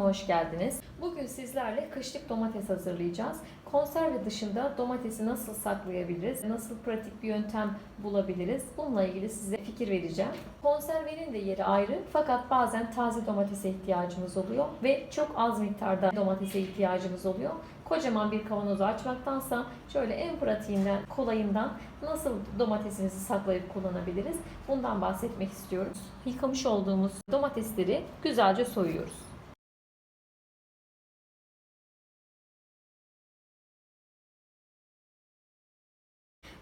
hoş geldiniz. Bugün sizlerle kışlık domates hazırlayacağız. Konserve dışında domatesi nasıl saklayabiliriz, nasıl pratik bir yöntem bulabiliriz bununla ilgili size fikir vereceğim. Konservenin de yeri ayrı fakat bazen taze domatese ihtiyacımız oluyor ve çok az miktarda domatese ihtiyacımız oluyor. Kocaman bir kavanozu açmaktansa şöyle en pratiğinden, kolayından nasıl domatesimizi saklayıp kullanabiliriz bundan bahsetmek istiyoruz. Yıkamış olduğumuz domatesleri güzelce soyuyoruz.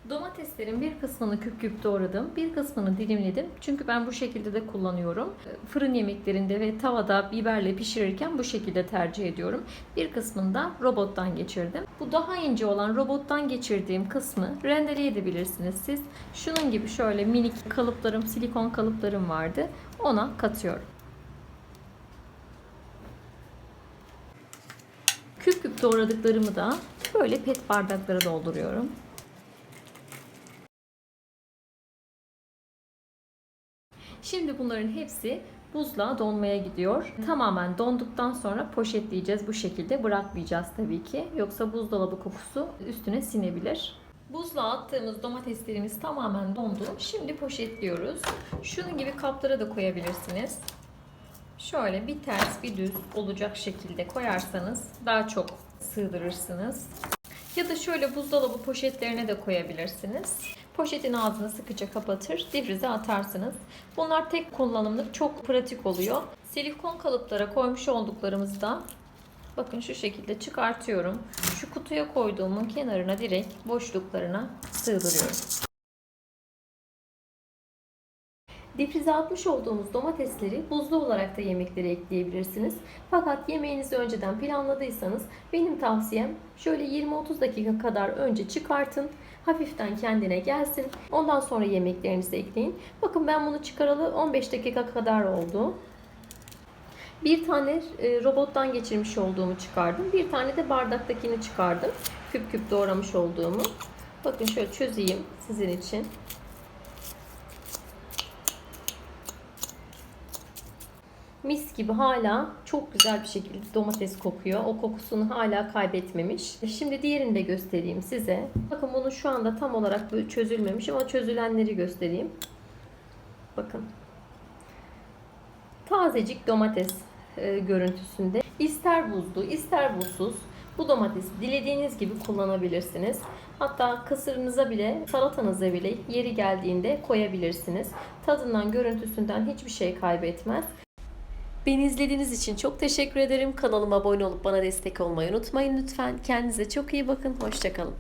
Domateslerin bir kısmını küp küp doğradım, bir kısmını dilimledim. Çünkü ben bu şekilde de kullanıyorum. Fırın yemeklerinde ve tavada biberle pişirirken bu şekilde tercih ediyorum. Bir kısmını da robottan geçirdim. Bu daha ince olan robottan geçirdiğim kısmı rendeleyebilirsiniz siz. Şunun gibi şöyle minik kalıplarım, silikon kalıplarım vardı. Ona katıyorum. Küp küp doğradıklarımı da böyle pet bardaklara dolduruyorum. Şimdi bunların hepsi buzluğa donmaya gidiyor. Tamamen donduktan sonra poşetleyeceğiz. Bu şekilde bırakmayacağız tabii ki. Yoksa buzdolabı kokusu üstüne sinebilir. Buzluğa attığımız domateslerimiz tamamen dondu. Şimdi poşetliyoruz. Şunun gibi kaplara da koyabilirsiniz. Şöyle bir ters bir düz olacak şekilde koyarsanız daha çok sığdırırsınız. Ya da şöyle buzdolabı poşetlerine de koyabilirsiniz. Poşetin ağzını sıkıca kapatır, difrize atarsınız. Bunlar tek kullanımlık, çok pratik oluyor. Silikon kalıplara koymuş olduklarımızı da bakın şu şekilde çıkartıyorum. Şu kutuya koyduğumun kenarına direkt boşluklarına sığdırıyorum. Difrize atmış olduğumuz domatesleri buzlu olarak da yemeklere ekleyebilirsiniz. Fakat yemeğinizi önceden planladıysanız benim tavsiyem şöyle 20-30 dakika kadar önce çıkartın. Hafiften kendine gelsin. Ondan sonra yemeklerinizi ekleyin. Bakın ben bunu çıkaralı 15 dakika kadar oldu. Bir tane e, robottan geçirmiş olduğumu çıkardım. Bir tane de bardaktakini çıkardım. Küp küp doğramış olduğumu. Bakın şöyle çözeyim sizin için. Mis gibi hala çok güzel bir şekilde domates kokuyor. O kokusunu hala kaybetmemiş. Şimdi diğerini de göstereyim size. Bakın bunu şu anda tam olarak çözülmemiş ama çözülenleri göstereyim. Bakın. Tazecik domates e, görüntüsünde. İster buzlu, ister buzsuz bu domatesi dilediğiniz gibi kullanabilirsiniz. Hatta kısırınıza bile, salatanıza bile yeri geldiğinde koyabilirsiniz. Tadından, görüntüsünden hiçbir şey kaybetmez. Beni izlediğiniz için çok teşekkür ederim. Kanalıma abone olup bana destek olmayı unutmayın lütfen. Kendinize çok iyi bakın. Hoşçakalın.